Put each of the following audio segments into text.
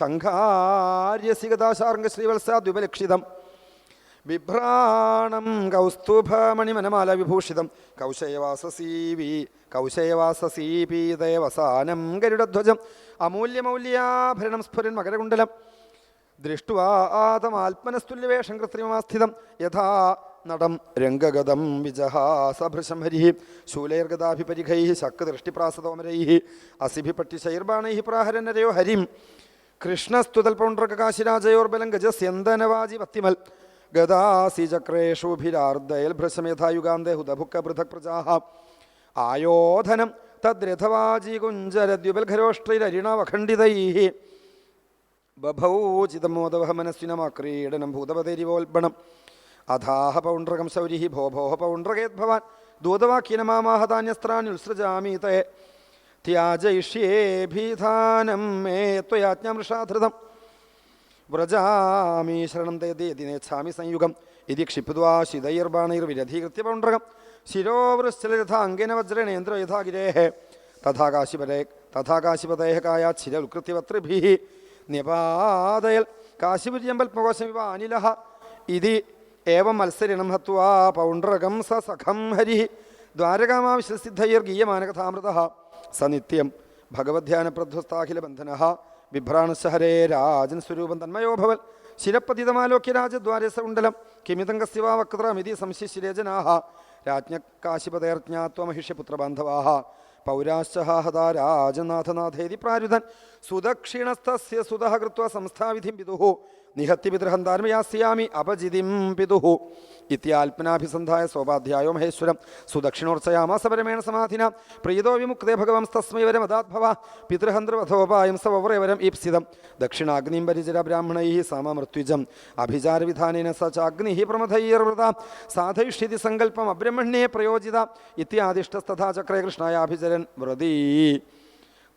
ശങ്കാര്യസികതാശാർങ്ക ശ്രീവത്സാദ്വിപലക്ഷിതം ബിഭ്രാണം കൗസ്തുഭമണിമനമാല വിഭൂഷിതം കൗശയവാസസീവി കൗശയവാസസീപീതേവസാനം ഗരുഡധ്വജം. അമൂല്യമൗല്യാഭരണം സ്ഫുരൻ മകരകുണ്ടലം ദൃഷ്ടുവാതമാത്മനസ്തുല്യവേഷം കൃത്രിമമാസ്ഥിതം. യഥാ നടം രംഗഗതം വിജഹാസഭൃശം ഹരി ശൂലൈർഗതാഭിപരിഖൈ ശക്തദൃഷ്ടിപ്രാസതോമരൈ അസിഭിപട്ടിശൈർബാണൈ പ്രാഹരനരയോ ഹരിം. കൃഷ്ണസ്തുതൽപൗണ്ഡ്രകാശിരാജയോർബലം ഗജസ്യന്തനവാജി പത്തിമൽ ഗദാസിചക്രേഷുഭിരാർദ്ദയൽഭൃശമേധായുഗാന്തേ ഹുതഭുക്ക പൃഥക് പ്രജാഹ. ആയോധനം തദ്രഥവാജി കുഞ്ചരദ്യുബൽഘരോഷ്ട്രൈരരിണവഖണ്ഡിതൈ ബഭൗചിതമോദവഹമനസ്വിനമാക്രീഡനം ഭൂതപതേരിവോൽബണം അധാഹ പൗണ്ഡ്രകം ശൗരി ഭോ ഭോഹ പൗണ്ഡ്രകേത് ഭവാൻ ദൂതവാക്യനമാമാഹതാന്യസ്രാമി തേ ത്യാജയിഷ്യേ ഭീധാനം മേ ത്വയാജ്ഞാമൃഷാധൃതം. വ്രജാമി ശരണം തേതി നേച്ഛാമി സംയുഗം. ഇതി ക്ഷിപ്വാ ശിതൈർബാണൈർവിരധീകൃത്യ പൗണ്ഡ്രകം ശിരോവൃശ്ചലരഥാംഗേന വജ്രണേന്ദ്ര യഥാ ഗിരേः തഥാ കാശിപതേ തഥാ കാശിപതേഹ കായാ ശിര ഉത്കൃത്യവത്രിഭിः ന്യപാദയൽ കാശിപുര്യമ്പൽപകോശമിവ അനിലः ഇതി ഏവം മത്സരിണം ഹത്വാ പൗണ്ഡ്രകം സ സഖം ഹരിः. ദ്വാരകാമാവിശ്വസിദ്ധൈർഗീയമാനകഥാമൃതः സ സനിത്യം ഭഗവദ്ധ്യാനപ്രധ്വസ്താഖിലബന്ധനः ബിഭ്രാണശ്ച ഹരേ രാജൻ സ്വരൂപം തന്മയോഭവൽ ശിരപ്പതിതമാലോക്യരാജദ്വാരസകുണ്ടലം ശിരപ്പതിതമാലോക്യ രാജദ്വാരസകുണ്ടലം സംശിശിരേജനാഹ ജനാः രാജ്ഞകാശിപതേർജ്ഞാത്വമഹിഷ്യപുത്രബാന്ധവാः രാജനാഥനാഥേതി പ്രാരുധൻ സുദക്ഷിണസ്ഥ സുതഃ കൃത്വ സംസ്ഥാവിധിം പിതുः നിഹത്തി പിതൃഹന്താർമയാസ്യാമി അപജിതിം പിതുഹു. ഇത്യാൽപ്പനാഭിസന്ധായ സോപാധ്യായോ മഹേശ്വരം. സുദക്ഷിണോർച്ചയാമാസപരമേണ സമാധിന. പ്രീതോ വിമുക്തേ ഭഗവംസ്തസ്മൈ വരമദാത്ഭവ പിതൃഹന്ത്രവധോപായം സവവ്രവരം ഈപ്സിതം. ദക്ഷിണാഗ്നിം പരിചര ബ്രാഹ്മണൈ സമമൃത്യുജം. അഭിചാരവിധാനേന സ ചാഗ്നി പ്രമഥൈർവൃത. സാധയിഷ്യതി സങ്കല്പം അബ്രഹ്മണ്യേ പ്രയോജിത. ഇത്യാദിഷ്ടസ്തഥാ ചക്രേ കൃഷ്ണായാഭിചരൻ വ്രതീ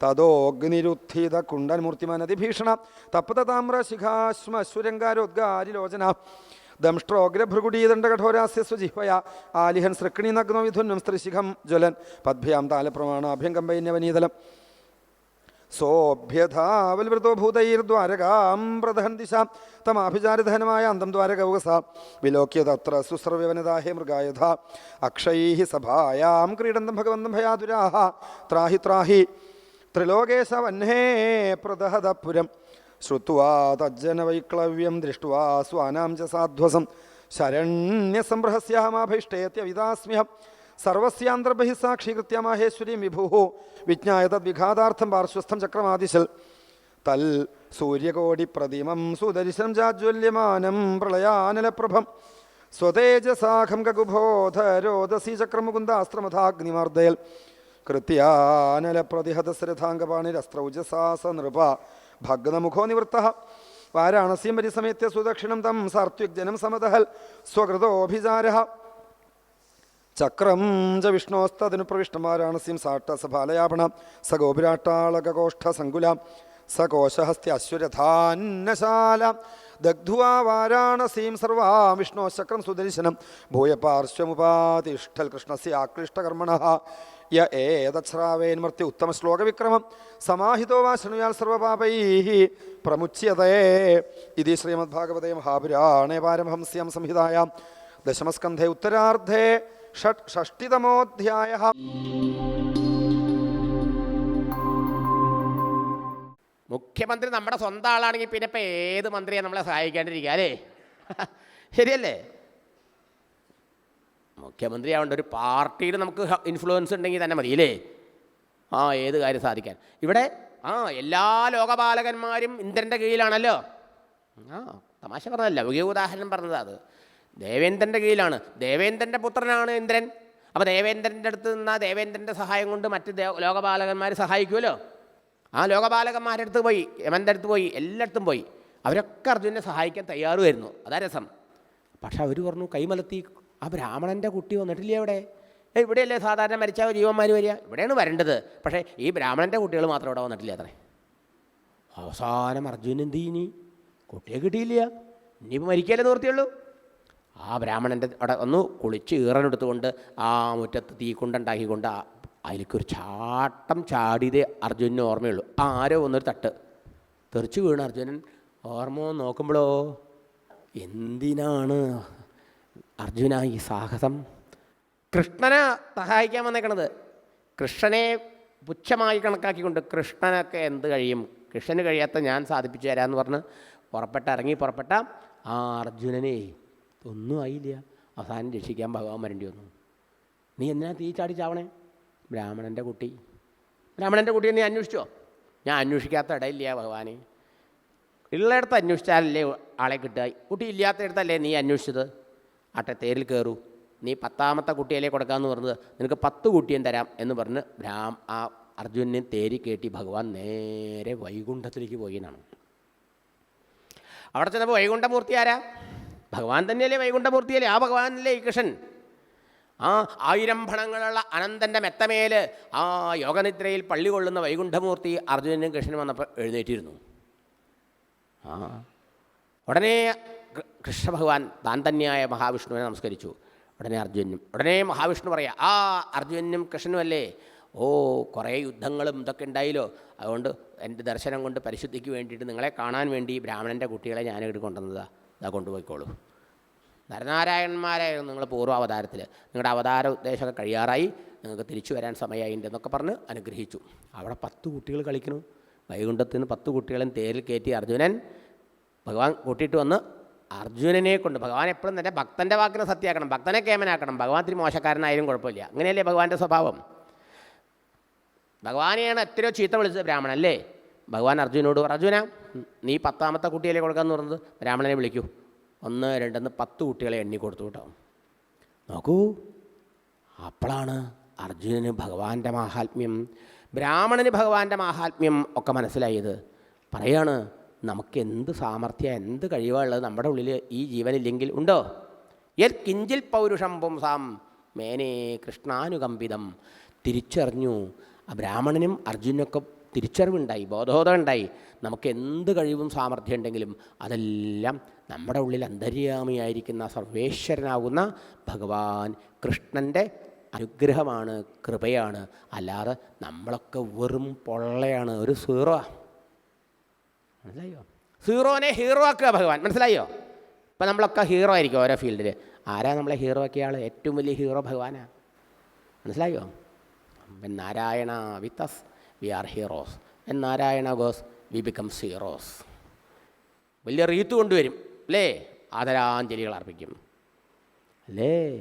തദോഗ്നിരുത്ഥിത കുണ്ടൻമൂർത്തിമനതിഭീഷണ തപ്തതാമ്ര ശിഖാശ്മശ്വരങ്കാരോദ്ഗാരിലോചന ദംഷ്ട്രോഗ്രഭൃഗുടീദണ്ഡകഠോരാസ്യ ദംഷ്ട്രോഗ്രഭൃഗുടീദണ്ഡകഠോരാസ്യസ്വജിഹ്വയ ആലിഹൻ സൃക്കിണി നഗ്നോ വിധുന്നം സ്ത്രീശിഖം ജ്വലൻ പദ്ഭ്യാം താലപ്രമാണാഭ്യങ്കമ്പൈന്യവനീതലം സോഭ്യഥാവൽവൃതോ ഭൂതൈർദ്വാരകാം പ്രധൻ ദിശ തമാഭിചാരധനമായ അന്തം ദ്വാരകൗകസ വിലോക്യതത്ര തത്ര സുസ്രവ്യവനദാഹേ മൃഗായഥ അക്ഷൈ സഭായാം ക്രീഡന്തം ഭഗവന്തം ഭയാതുരാഹ ത്രാഹി ത്രാഹി ത്രിലോകേശ വഹ്നേ പ്രദഹതപുരം. തജ്ജന വൈക്ലവ്യം ദൃഷ്ട്വാ സ്വാനാം ച സാധ്വസം. ശരണ്യസംഭ്രഹസ്യാമാഭീഷ്ടേത്യവിദാസ്മ്യഹം സർവസ്യാന്തർബഹി സാക്ഷീകൃത്യ മാഹേശ്വരീം വിഭു വിജ്ഞായ തദ്വിഘാതാർത്ഥം പാർശ്വസ്ഥം ചക്രമാദിശൽ. തൽ സൂര്യകോടി പ്രതിമം സുദർശനം ജാജ്വല്യമാനം പ്രളയാനലപ്രഭം. സ്വതേജസാഖം കകുബോധരോദസി ചക്രമുകുന്ദാസ്ത്രമഥാഗ്നിമർദ്ദയൽ കൃത്യാനലപ്രതിഹതശ്രഥാംഗപാണിരസ്ത്രൗജസാസ നൃപ ഭഗ്നമുഖോ നിവൃത്ത. വാരാണസ്യം പരിസമയത്തെ സുദക്ഷിണം തം സാർത്വിഗ്ജനം സമതഹൽ സ്വകൃതോഭിചാര. ചക്രം ച വിഷ്ണോസ്തതിനു പ്രവിഷ്ടം വാരാണസ്യം സാട്ടസഭാലയാപണ സ ഗോപുരാട്ടാളകോഷ്ഠ സങ്കുല. സ കോശഹസ്ത്യശ്വരഥാന്നശാല ദഗ്ധ്വാ വാരാണസീം സർവാ വിഷ്ണോ ചക്രം സുദർശനം. ഭൂയപാർശ്വമുപാതിഷ്ഠൽ കൃഷ്ണസി കൃഷ്ണസ്യ ആക്ലിഷ്ടകർമ്മണ യ ഏതശ്രാവേന്മർത്യ ഉത്തമ ശ്ലോകവിക്രമം സമാഹിതോ വാ ശൃണുയാൽ സർവപാപൈ പ്രമുച്യതേ ഇതി ശ്രീമദ്ഭാഗവതേ മഹാപുരാണേ പാരമഹംസ്യം സംഹിതായാം ദശമസ്കന്ധേ ഉത്തരാർദ്ധേ ഷട്ട് ഷഷ്ടിതമോധ്യായ മുഖ്യമന്ത്രി നമ്മുടെ സ്വന്തം ആളാണെങ്കിൽ പിന്നെ ഇപ്പം ഏത് മന്ത്രിയെ നമ്മളെ സഹായിക്കാണ്ടിരിക്കുക അല്ലേ? ശരിയല്ലേ? മുഖ്യമന്ത്രി ആവേണ്ട ഒരു പാർട്ടിയിൽ നമുക്ക് ഇൻഫ്ലുവൻസ് ഉണ്ടെങ്കിൽ തന്നെ മതി മതിയല്ലേ? ആ ഏത് കാര്യം സാധിക്കാൻ. ഇവിടെ ആ എല്ലാ ലോകപാലകന്മാരും ഇന്ദ്രന്റെ കീഴിലാണല്ലോ. ആ തമാശ പറഞ്ഞതല്ല വലിയ ഉദാഹരണം പറഞ്ഞത് അത്. ദേവേന്ദ്രന്റെ കീഴിലാണ്. ദേവേന്ദ്രന്റെ പുത്രനാണ് ഇന്ദ്രൻ. അപ്പോൾ ദേവേന്ദ്രന്റെ അടുത്ത് നിന്നാൽ ദേവേന്ദ്രന്റെ സഹായം കൊണ്ട് മറ്റ് ലോകപാലകന്മാർ സഹായിക്കുമല്ലോ ആ ലോകപാലകന്മാരുടെ അടുത്ത് പോയി യമന്റെ അടുത്ത് പോയി എല്ലായിടത്തും പോയി. അവരൊക്കെ അർജുനെ സഹായിക്കാൻ തയ്യാറുമായിരുന്നു അതാ രസം. പക്ഷെ അവർ പറഞ്ഞു കൈമലത്തി ആ ബ്രാഹ്മണന്റെ കുട്ടി വന്നിട്ടില്ലേ അവിടെ? ഇവിടെയല്ലേ സാധാരണ മരിച്ച ജീവന്മാർ വരിക? ഇവിടെയാണ് വരേണ്ടത്. പക്ഷേ ഈ ബ്രാഹ്മണന്റെ കുട്ടികൾ മാത്രം ഇവിടെ വന്നിട്ടില്ല അത്രേ? അവസാനം അർജുനൻ എന്ത് ഇനി? കുട്ടിയെ കിട്ടിയില്ല. ഇനിയിപ്പോൾ മരിക്കല്ലേ നിർത്തിയുള്ളൂ ആ ബ്രാഹ്മണന്റെ അവിടെ ഒന്ന് കുളിച്ച് ഈറനെടുത്തുകൊണ്ട് ആ മുറ്റത്ത് തീക്കുണ്ടുണ്ടാക്കിക്കൊണ്ട് അതിലേക്കൊരു ചാട്ടം ചാടിയതേ അർജുനന് ഓർമ്മയുള്ളൂ. ആരോ ഒന്നൊരു തട്ട്. തെറിച്ചു വീണ് അർജുനൻ. ഓർമ്മ നോക്കുമ്പോഴോ എന്തിനാണ് അർജുന ഈ സാഹസം. കൃഷ്ണനെ സഹായിക്കാൻ വന്നേക്കണത്. കൃഷ്ണനെ പുച്ഛമായി കണക്കാക്കിക്കൊണ്ട് കൃഷ്ണനൊക്കെ എന്ത് കഴിയും? കൃഷ്ണന് കഴിയാത്ത ഞാൻ സാധിപ്പിച്ചു തരാമെന്ന് പറഞ്ഞ് പുറപ്പെട്ട ഇറങ്ങി പുറപ്പെട്ട ആ അർജുനനെ ഒന്നും ആയില്ല. അവസാനം രക്ഷിക്കാൻ ഭഗവാൻ വരേണ്ടി വന്നു. നീ എന്തിനാ തീ ചാടി ചാവണേ? ബ്രാഹ്മണന്റെ കുട്ടി. ബ്രാഹ്മണന്റെ കുട്ടിയെ നീ അന്വേഷിച്ചോ? ഞാൻ അന്വേഷിക്കാത്ത ഇടയില്ല ഭഗവാനെ. ഉള്ളിടത്ത് അന്വേഷിച്ചാലല്ലേ ആളെ കിട്ടുക? കുട്ടി ഇല്ലാത്തയിടത്തല്ലേ നീ അന്വേഷിച്ചത്? ആട്ടെ തേരിൽ കയറൂ നീ പത്താമത്തെ കുട്ടിയല്ലേ കൊടുക്കാമെന്ന് പറഞ്ഞത്. നിനക്ക് പത്ത് കുട്ടിയും തരാം എന്ന് പറഞ്ഞ് രാം ആ അർജുനെ തേരി കയറ്റി ഭഗവാൻ നേരെ വൈകുണ്ഠത്തിലേക്ക് പോയി എന്നാണ്. അവിടെ ചെന്നപ്പോൾ വൈകുണ്ഠമൂർത്തി ആരാ? ഭഗവാൻ തന്നെയല്ലേ വൈകുണ്ഠമൂർത്തിയല്ലേ? ആ ഭഗവാനല്ലേ ഈ കൃഷ്ണൻ. ആ ആയിരം ഭണങ്ങളുള്ള അനന്തന്റെ മെത്തമേൽ ആ യോഗനിദ്രയിൽ പള്ളി കൊള്ളുന്ന വൈകുണ്ഠമൂർത്തി അർജുനനും കൃഷ്ണനും വന്നപ്പോൾ എഴുന്നേറ്റിരുന്നു. ആ. ഉടനെ കൃഷ്ണഭഗവാൻ കൃഷ്ണ ഭഗവാൻ താൻ തന്നെയായ മഹാവിഷ്ണുവിനെ നമസ്കരിച്ചു. ഉടനെ അർജുനും ഉടനെ മഹാവിഷ്ണു പറയാം ആ അർജുനും കൃഷ്ണനും അല്ലേ ഓ കുറേ യുദ്ധങ്ങളും ഇതൊക്കെ ഉണ്ടായില്ലോ. അതുകൊണ്ട് എന്റെ ദർശനം കൊണ്ട് പരിശുദ്ധിക്ക് വേണ്ടിയിട്ട് നിങ്ങളെ കാണാൻ വേണ്ടി ബ്രാഹ്മണന്റെ കുട്ടികളെ ഞാൻ ഇവിടെ കൊണ്ടുവന്നതാ. ഇതാ കൊണ്ടുപോയിക്കോളൂ. നരനാരായണന്മാരായിരുന്നു നിങ്ങൾ പൂർവ അവതാരത്തിൽ നിങ്ങളുടെ അവതാര ഉദ്ദേശമൊക്കെ കഴിയാറായി. നിങ്ങൾക്ക് തിരിച്ചു വരാൻ സമയമായി എന്നൊക്കെ പറഞ്ഞ് അനുഗ്രഹിച്ചു. അവിടെ പത്ത് കുട്ടികൾ കളിക്കുന്നു വൈകുണ്ഠത്തിൽ നിന്ന് പത്ത് കുട്ടികളും തേരിൽ കയറ്റി അർജുനൻ ഭഗവാൻ കൂട്ടിയിട്ട് വന്ന് അർജുനനെ കൊണ്ട് ഭഗവാൻ എപ്പോഴും തന്നെ ഭക്തന്റെ വാക്കിനെ സത്യമാക്കണം ഭക്തനെ കേമനാക്കണം. ഭഗവാൻ ഇത്തിരി മോശക്കാരനായാലും കുഴപ്പമില്ല. അങ്ങനെയല്ലേ ഭഗവാന്റെ സ്വഭാവം? ഭഗവാനെയാണ് എത്രയോ ചീത്ത വിളിച്ചത് ബ്രാഹ്മണൻ അല്ലേ? ഭഗവാൻ അർജുനോട് അർജുന നീ പത്താമത്തെ കുട്ടിയല്ലേ കൊടുക്കാൻ പറഞ്ഞത്? ബ്രാഹ്മണനെ വിളിക്കൂ. ഒന്ന് രണ്ടെന്ന് പത്ത് കുട്ടികളെ എണ്ണി കൊടുത്തു കേട്ടോ. നോക്കൂ അപ്പോഴാണ് അർജുനന് ഭഗവാന്റെ മാഹാത്മ്യം. ബ്രാഹ്മണന് ഭഗവാന്റെ മാഹാത്മ്യം ഒക്കെ മനസ്സിലായത്. പറയാണ് നമുക്ക് എന്ത് സാമർഥ്യം എന്ത് കഴിവുള്ളത് നമ്മുടെ ഉള്ളിൽ ഈ ജീവനില്ലെങ്കിൽ ഉണ്ടോ? യത് കിഞ്ചിൽ പൗരുഷം പുംസാം മേനേ കൃഷ്ണാനുകമ്പിതം. തിരിച്ചറിഞ്ഞു. ആ ബ്രാഹ്മണനും അർജുനൊക്കെ തിരിച്ചറിവുണ്ടായി ബോധോദയം ഉണ്ടായി നമുക്ക് എന്ത് കഴിവും സാമർഥ്യം ഉണ്ടെങ്കിലും അതെല്ലാം നമ്മുടെ ഉള്ളിൽ അന്തര്യാമിയായിരിക്കുന്ന സർവേശ്വരനാകുന്ന ഭഗവാൻ കൃഷ്ണന്റെ അനുഗ്രഹമാണ് കൃപയാണ്. അല്ലാതെ നമ്മളൊക്കെ വെറും പൊള്ളയാണ് ഒരു സീറോ മനസ്സിലായോ? സീറോനെ ഹീറോ ആക്കുക ഭഗവാൻ. മനസ്സിലായോ? ഇപ്പം നമ്മളൊക്കെ ഹീറോ ആയിരിക്കും ഓരോ ഫീൽഡിൽ ആരാ നമ്മളെ ഹീറോ ആക്കിയ ആൾ ഏറ്റവും വലിയ ഹീറോ ഭഗവാനാണ് മനസ്സിലായോ? When Narayana with us we are heroes and Narayana goes we become zeros വലിയ റീത്ത് കൊണ്ടുവരും. അല്ലേ? ആദരാഞ്ജലികൾ അർപ്പിക്കും. അല്ലേ?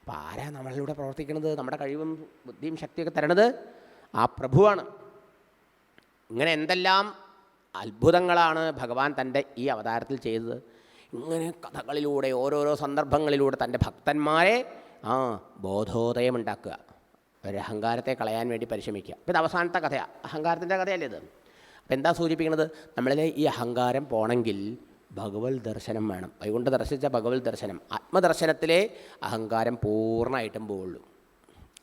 അപ്പം ആരാ നമ്മളിലൂടെ പ്രവർത്തിക്കുന്നത് നമ്മുടെ കഴിവും ബുദ്ധിയും ശക്തിയൊക്കെ തരണത് ആ പ്രഭുവാണ്. ഇങ്ങനെ എന്തെല്ലാം അത്ഭുതങ്ങളാണ് ഭഗവാൻ തന്റെ ഈ അവതാരത്തിൽ ചെയ്തത്. ഇങ്ങനെ കഥകളിലൂടെ ഓരോരോ സന്ദർഭങ്ങളിലൂടെ തന്റെ ഭക്തന്മാരെ ആ ബോധോദയമുണ്ടാക്കുക ഒരു അഹങ്കാരത്തെ കളയാൻ വേണ്ടി പരിശ്രമിക്കുക. അപ്പം ഇത് അവസാനത്തെ കഥയാണ് അഹങ്കാരത്തിന്റെ കഥയല്ലേ ഇത്? അപ്പം എന്താ സൂചിപ്പിക്കുന്നത്? നമ്മളിലെ ഈ അഹങ്കാരം പോണെങ്കിൽ ഭഗവത് ദർശനം വേണം. അതുകൊണ്ട് ദർശിച്ച ഭഗവത് ദർശനം. ആത്മദർശനത്തിലെ അഹങ്കാരം പൂർണമായിട്ടും പോവുള്ളൂ.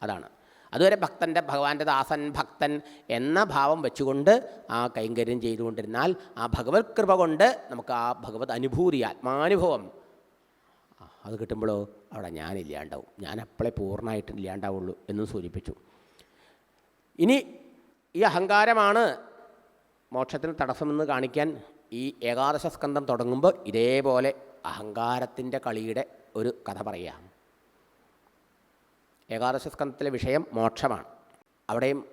അതാണ്. അതുവരെ ഭക്തന്റെ ഭഗവാന്റെ ദാസൻ ഭക്തൻ എന്ന ഭാവം വെച്ചുകൊണ്ട് ആ കൈങ്കര്യം ചെയ്തുകൊണ്ടിരുന്നാൽ ആ ഭഗവത് കൃപ കൊണ്ട് നമുക്ക് ആ ഭഗവത് അനുഭൂതി ആത്മാനുഭവം. അത് കിട്ടുമ്പോഴോ അവിടെ ഞാനില്ലാണ്ടാവും ഞാൻ അപ്പോഴേ പൂർണമായിട്ട് ഇല്ലാണ്ടാവുള്ളൂ എന്നും സൂചിപ്പിച്ചു. ഇനി ഈ അഹങ്കാരമാണ് മോക്ഷത്തിന് തടസ്സമെന്ന് കാണിക്കാൻ ഈ ഏകാദശ സ്കന്ധം തുടങ്ങുമ്പോൾ ഇതേപോലെ അഹങ്കാരത്തിന്റെ കളിയുടെ ഒരു കഥ പറയാം ഏകാദശ സ്കന്ധത്തിലെ വിഷയം മോക്ഷമാണ്. അവിടെയും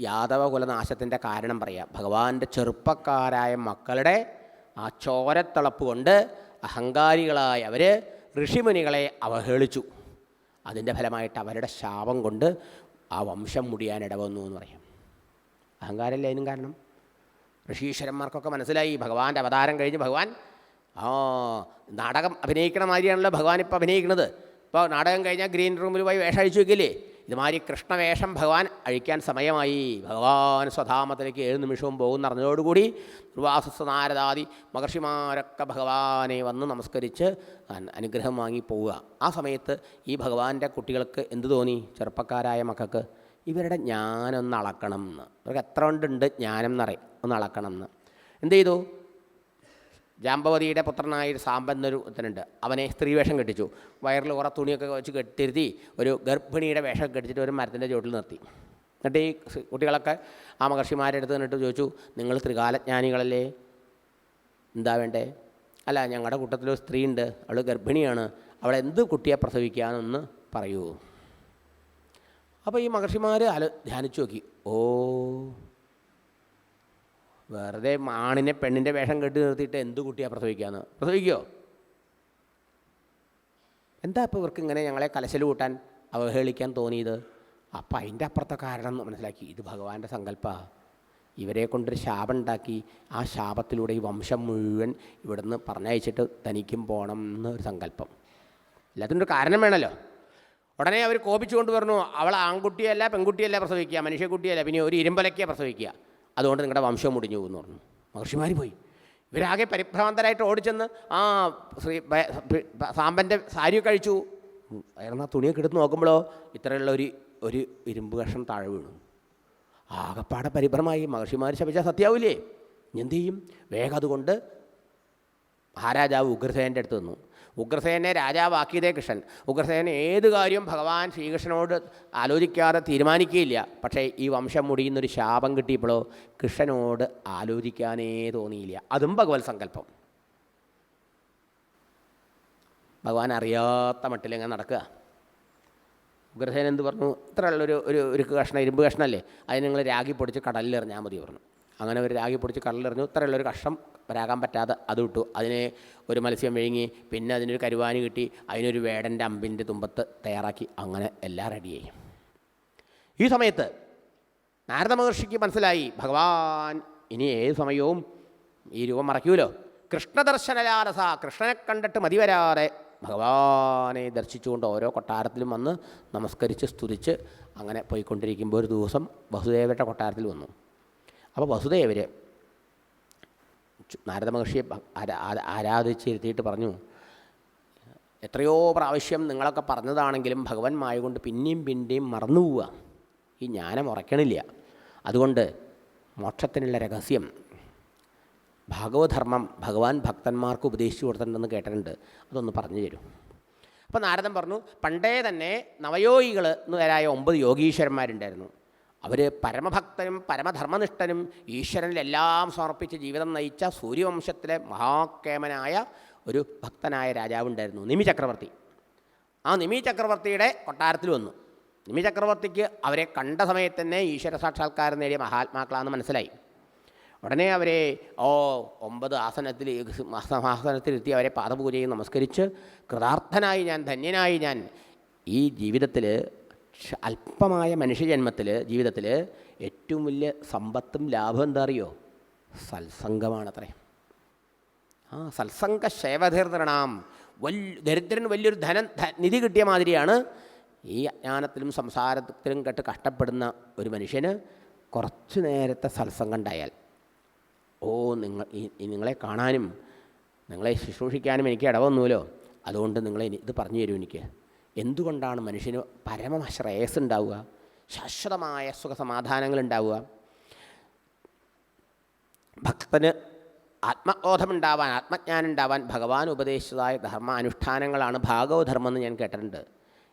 യാദവ കുലനാശത്തിന്റെ കാരണം പറയാം ഭഗവാന്റെ ചെറുപ്പക്കാരായ മക്കളുടെ ആ ചോരത്തിളപ്പ് കൊണ്ട് അഹങ്കാരികളായ അവർ ഋഷിമുനികളെ അവഹേളിച്ചു. അതിന്റെ ഫലമായിട്ട് അവരുടെ ശാപം കൊണ്ട് ആ വംശം മുടിയാൻ ഇടവന്നു എന്ന് പറയാം. അഹങ്കാരമല്ലേ അതിനും കാരണം? ഋഷീശ്വരന്മാർക്കൊക്കെ മനസ്സിലായി. ഭഗവാന്റെ അവതാരം കഴിഞ്ഞ് ഭഗവാൻ ആ നാടകം അഭിനയിക്കണ മാതിരിയാണല്ലോ ഭഗവാൻ ഇപ്പോൾ അഭിനയിക്കുന്നത് ഇപ്പോൾ നാടകം കഴിഞ്ഞാൽ ഗ്രീൻ റൂമിൽ പോയി വേഷം അഴിച്ചു വെക്കില്ലേ? ഇതുമാതിരി കൃഷ്ണവേഷം ഭഗവാൻ അഴിക്കാൻ സമയമായി. ഭഗവാൻ സ്വധാമത്തിലേക്ക് ഏഴ് നിമിഷവും പോകുന്ന അറിഞ്ഞതോടുകൂടി ദുർവാസസ് നാരദാദി മഹർഷിമാരൊക്കെ ഭഗവാനെ വന്ന് നമസ്കരിച്ച് അനുഗ്രഹം വാങ്ങി പോവുക. ആ സമയത്ത് ഈ ഭഗവാന്റെ കുട്ടികൾക്ക് എന്ത് തോന്നി? ചെറുപ്പക്കാരായ മക്കൾക്ക് ഇവരുടെ ജ്ഞാനൊന്ന് അളക്കണം എന്ന് അവർക്ക് എത്ര കൊണ്ടുണ്ട് ജ്ഞാനം എന്നറിയാം. ഒന്ന് അളക്കണം എന്ന് എന്ത് ചെയ്തു? ജാമ്പവതിയുടെ പുത്രനായ സാമ്പന്നൊരു ഒരുത്തനുണ്ട് അവനെ സ്ത്രീ വേഷം കെട്ടിച്ചു. വയറിൽ കുറേ തുണിയൊക്കെ വെച്ച് കെട്ടിരുത്തി ഒരു ഗർഭിണിയുടെ വേഷം കെട്ടിച്ചിട്ട് ഒരു മരത്തിന്റെ ചുവട്ടിൽ നിർത്തി. എന്നിട്ട് ഈ കുട്ടികളൊക്കെ ആ മഹർഷിമാരുടെ അടുത്ത് നിന്നിട്ട് ചോദിച്ചു നിങ്ങൾ ത്രികാലജ്ഞാനികളല്ലേ? എന്താ വേണ്ടേ? അല്ല ഞങ്ങളുടെ കൂട്ടത്തിലൊരു സ്ത്രീ ഉണ്ട് അവൾ ഗർഭിണിയാണ്. അവളെ എന്ത് കുട്ടിയെ പ്രസവിക്കാമെന്ന് പറയൂ. അപ്പോൾ ഈ മഹർഷിമാർ ആലോ ധ്യാനിച്ചു നോക്കി. ഓ വെറുതെ ആണിനെ പെണ്ണിന്റെ വേഷം കെട്ടി നിർത്തിയിട്ട് എന്ത് കുട്ടിയാണ് പ്രസവിക്കാന്ന്? പ്രസവിക്കോ? എന്താ ഇപ്പോൾ ഇവർക്ക് ഇങ്ങനെ ഞങ്ങളെ കലശൽ കൂട്ടാൻ അവഹേളിക്കാൻ തോന്നിയത്? അപ്പം അതിന്റെ അപ്പുറത്തെ കാരണം എന്ന് മനസ്സിലാക്കി. ഇത് ഭഗവാന്റെ സങ്കല്പ. ഇവരെ കൊണ്ടൊരു ശാപം ഉണ്ടാക്കി ആ ശാപത്തിലൂടെ ഈ വംശം മുഴുവൻ ഇവിടുന്ന് പറഞ്ഞയച്ചിട്ട് തനിക്കും പോകണം എന്നൊരു സങ്കല്പം. എല്ലാത്തിനൊരു കാരണം വേണമല്ലോ ഉടനെ അവർ കോപിച്ചുകൊണ്ട് പറഞ്ഞു അവൾ ആൺകുട്ടിയല്ല പെൺകുട്ടിയല്ല പ്രസവിക്കുക മനുഷ്യക്കുട്ടിയല്ല. പിന്നെ ഒരു ഇരുമ്പലക്കിയാണ് പ്രസവിക്കുക. അതുകൊണ്ട് നിങ്ങളുടെ വംശം മുടിഞ്ഞു പോകുന്നു പറഞ്ഞു. മഹർഷിമാർ പോയി. ഇവരാകെ പരിഭ്രാന്തരായിട്ട് ഓടിച്ചെന്ന് ആ ശ്രീ സാമ്പന്റെ സാരി കഴിച്ചു. അയർന്ന തുണിയൊക്കെ എടുത്ത് നോക്കുമ്പോഴോ ഇത്രയുള്ള ഒരു ഒരു ഇരുമ്പ് കഷ്ണം താഴെ വീണു. ആകപ്പാടെ പരിഭ്രമായി. മഹർഷിമാർ ശപിച്ചാൽ സത്യാവില്ലേ? എന്ത് ചെയ്യും? വേഗം അതുകൊണ്ട് മഹാരാജാവ് ഉഗ്രസേന്റെ അടുത്ത് നിന്നു ഉഗ്രസേനെ രാജാവാക്കിയതേ കൃഷ്ണൻ. ഉഗ്രസേന ഏത് കാര്യവും ഭഗവാൻ ശ്രീകൃഷ്ണനോട് ആലോചിക്കാതെ തീരുമാനിക്കുകയില്ല. പക്ഷേ ഈ വംശം മുടിയുന്നൊരു ശാപം കിട്ടിയപ്പോഴോ കൃഷ്ണനോട് ആലോചിക്കാനേ തോന്നിയില്ല. അതും ഭഗവത് സങ്കല്പം. ഭഗവാൻ അറിയാത്ത മട്ടിലെങ്ങനെ നടക്കുക. ഉഗ്രസേന എന്ത് പറഞ്ഞു? ഇത്രയുള്ളൊരു ഒരു ഒരു കഷ്ണം ഇരുമ്പ് കഷ്ണമല്ലേ? അതിന് നിങ്ങൾ രാഗി പൊടിച്ച് കടലിലെറിഞ്ഞാൽ മതി പറഞ്ഞു. അങ്ങനെ ഒരു രാഗി പൊടിച്ച് കടലെറിഞ്ഞു ഇത്രയുള്ള ഒരു കഷ്ടം വരാകാൻ പറ്റാതെ അത് വിട്ടു അതിനെ ഒരു മത്സ്യം വിഴുങ്ങി പിന്നെ അതിനൊരു കരുവാനി കിട്ടി അതിനൊരു വേടന്റെ അമ്പിന്റെ തുമ്പത്ത് തയ്യാറാക്കി. അങ്ങനെ എല്ലാം റെഡിയായി ഈ സമയത്ത് നാരദ മഹർഷിക്ക് മനസ്സിലായി ഭഗവാൻ ഇനി ഏത് സമയവും ഈ രൂപം മറയ്ക്കൂലോ? കൃഷ്ണദർശനലാരസ കൃഷ്ണനെ കണ്ടിട്ട് മതി വരാതെ ഭഗവാനെ ദർശിച്ചുകൊണ്ട് ഓരോ കൊട്ടാരത്തിലും വന്ന് നമസ്കരിച്ച് സ്തുതിച്ച് അങ്ങനെ പോയിക്കൊണ്ടിരിക്കുമ്പോൾ ഒരു ദിവസം വസുദേവരുടെ കൊട്ടാരത്തിൽ വന്നു. അപ്പോൾ വസുദേവർ നാരദ മഹർഷിയെ ആരാധിച്ചിരുത്തിയിട്ട് പറഞ്ഞു എത്രയോ പ്രാവശ്യം നിങ്ങളൊക്കെ പറഞ്ഞതാണെങ്കിലും ഭഗവാൻ മായ കൊണ്ട് പിന്നെയും പിന്നെയും മറന്നു പോവുക. ഈ ജ്ഞാനം ഉറക്കണില്ല. അതുകൊണ്ട് മോക്ഷത്തിനുള്ള രഹസ്യം ഭാഗവധർമ്മം ഭഗവാൻ ഭക്തന്മാർക്ക് ഉപദേശിച്ചു കൊടുത്തിട്ടുണ്ടെന്ന് കേട്ടിട്ടുണ്ട്. അതൊന്ന് പറഞ്ഞു തരും. അപ്പോൾ നാരദൻ പറഞ്ഞു പണ്ടേ തന്നെ നവയോഗികൾ എന്ന് പേരായ ഒമ്പത് യോഗീശ്വരന്മാരുണ്ടായിരുന്നു. അവർ പരമഭക്തനും പരമധർമ്മനിഷ്ഠനും ഈശ്വരനിലെല്ലാം സമർപ്പിച്ച് ജീവിതം നയിച്ച സൂര്യവംശത്തിലെ മഹാക്കേമനായ ഒരു ഭക്തനായ രാജാവുണ്ടായിരുന്നു നിമി ചക്രവർത്തി. ആ നിമി ചക്രവർത്തിയുടെ കൊട്ടാരത്തിൽ വന്നു. നിമി ചക്രവർത്തിക്ക് അവരെ കണ്ട സമയത്ത് തന്നെ ഈശ്വര സാക്ഷാത്കാരം നേടിയ മഹാത്മാക്കളാണെന്ന് മനസ്സിലായി. ഉടനെ അവരെ ഓ ഒമ്പത് ആസനത്തിൽ ആസനത്തിലെത്തി അവരെ പാദപൂജയും നമസ്കരിച്ച് കൃതാർത്ഥനായി ഞാൻ ധന്യനായി ഞാൻ ഈ ജീവിതത്തിൽ അല്പമായ മനുഷ്യജന്മത്തിൽ ജീവിതത്തിൽ ഏറ്റവും വലിയ സമ്പത്തും ലാഭം എന്താ അറിയോ? സത്സംഗമാണത്രേ. ആ സത്സംഗ ശേവധീർണാം വൽ ദരിദ്രൻ വലിയൊരു ധനം നിധി കിട്ടിയ മാതിരിയാണ് ഈ അജ്ഞാനത്തിലും സംസാരത്തിലും കേട്ട് കഷ്ടപ്പെടുന്ന ഒരു മനുഷ്യന് കുറച്ച് നേരത്തെ സത്സംഗം ഉണ്ടായാൽ ഓ നിങ്ങൾ നിങ്ങളെ കാണാനും നിങ്ങളെ ശുശ്രൂഷിക്കാനും എനിക്ക് ഇടവന്നുമല്ലോ അതുകൊണ്ട് നിങ്ങളെ ഇത് പറഞ്ഞു തരൂ എനിക്ക്. എന്തുകൊണ്ടാണ് മനുഷ്യന് പരമ ശ്രേയസ് ഉണ്ടാവുക ശാശ്വതമായ സുഖസമാധാനങ്ങൾ ഉണ്ടാവുക ഭക്തന് ആത്മബോധമുണ്ടാവാൻ ആത്മജ്ഞാനം ഉണ്ടാവാൻ ഭഗവാൻ ഉപദേശിച്ചതായ ധർമ്മ അനുഷ്ഠാനങ്ങളാണ് ഭാഗവധർമ്മം എന്ന് ഞാൻ കേട്ടിട്ടുണ്ട്.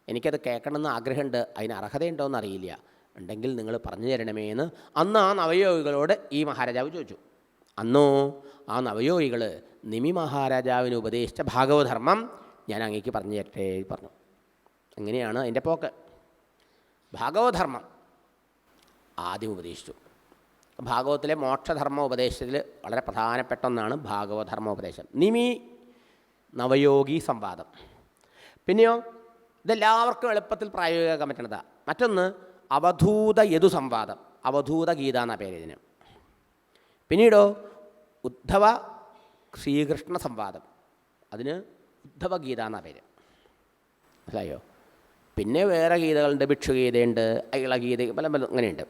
എനിക്കത് കേൾക്കണമെന്ന് ആഗ്രഹമുണ്ട്. അതിന് അർഹതയുണ്ടോ എന്ന് അറിയില്ല. ഉണ്ടെങ്കിൽ നിങ്ങൾ പറഞ്ഞു തരണമേ എന്ന് അന്ന് ആ നവയോഗികളോട് ഈ മഹാരാജാവ് ചോദിച്ചു. അന്നോ ആ നവയോഗികൾ നിമി മഹാരാജാവിന് ഉപദേശിച്ച ഭാഗവധർമ്മം ഞാൻ അങ്ങേക്ക് പറഞ്ഞു തരട്ടെ പറഞ്ഞു. അങ്ങനെയാണ് അതിന്റെ പോക്ക്? ഭാഗവധർമ്മം ആദ്യം ഉപദേശിച്ചു. ഭാഗവത്തിലെ മോക്ഷധർമ്മ ഉപദേശത്തിൽ വളരെ പ്രധാനപ്പെട്ട ഒന്നാണ് ഭാഗവധർമ്മ ഉപദേശം നിമി നവയോഗി സംവാദം. പിന്നെയോ ഇതെല്ലാവർക്കും എളുപ്പത്തിൽ പ്രായോഗികമാക്കാൻ പറ്റുന്നതാണ് മറ്റൊന്ന് അവധൂത യതു സംവാദം. അവധൂത ഗീത എന്ന പേര് ഇതിന്. പിന്നീടോ ഉദ്ധവ ശ്രീകൃഷ്ണ സംവാദം. അതിന് ഉദ്ധവ ഗീത എന്ന പേര്. മനസ്സിലായോ? പിന്നെ വേറെ ഗീതകളുണ്ട് ഭിക്ഷുഗീതയുണ്ട് അയളഗീത പല പല അങ്ങനെയുണ്ട്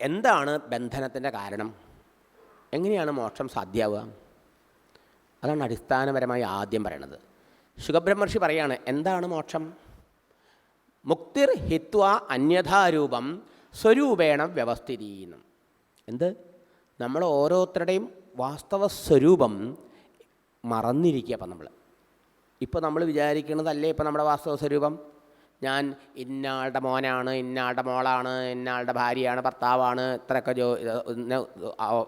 എന്താണ് ബന്ധനത്തിന്റെ കാരണം? എങ്ങനെയാണ് മോക്ഷം സാധ്യമാവുക അതാണ് അടിസ്ഥാനപരമായി ആദ്യം പറയണത്. ശുഖബ്രഹ്മർഷി പറയാണ് എന്താണ് മോക്ഷം? മുക്തിർ ഹിത്വ അന്യഥാരൂപം സ്വരൂപേണ എന്ന് എന്ത്? നമ്മൾ ഓരോരുത്തരുടെയും വാസ്തവ സ്വരൂപം മറന്നിരിക്കുക അപ്പം നമ്മൾ. ഇപ്പോൾ നമ്മൾ വിചാരിക്കുന്നതല്ലേ ഇപ്പോൾ നമ്മുടെ വാസ്തവ സ്വരൂപം? ഞാൻ ഇന്നാളുടെ മോനാണ് ഇന്നയാളുടെ മോളാണ് ഇന്നാളുടെ ഭാര്യയാണ് ഭർത്താവാണ് ഇത്രയൊക്കെ ജോ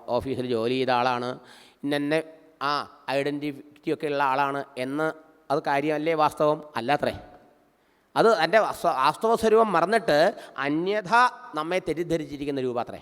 ഓഫീസിൽ ജോലി ചെയ്ത ആളാണ് ഇന്നെ ആ ഐഡന്റിറ്റി ഒക്കെ ഉള്ള ആളാണ് എന്ന് അത് കാര്യമല്ലേ വാസ്തവം? അല്ലാത്രേ. അത് എന്റെ വാസ്തവ സ്വരൂപം മറന്നിട്ട് അന്യഥ നമ്മെ തെറ്റിദ്ധരിച്ചിരിക്കുന്ന രൂപത്രേ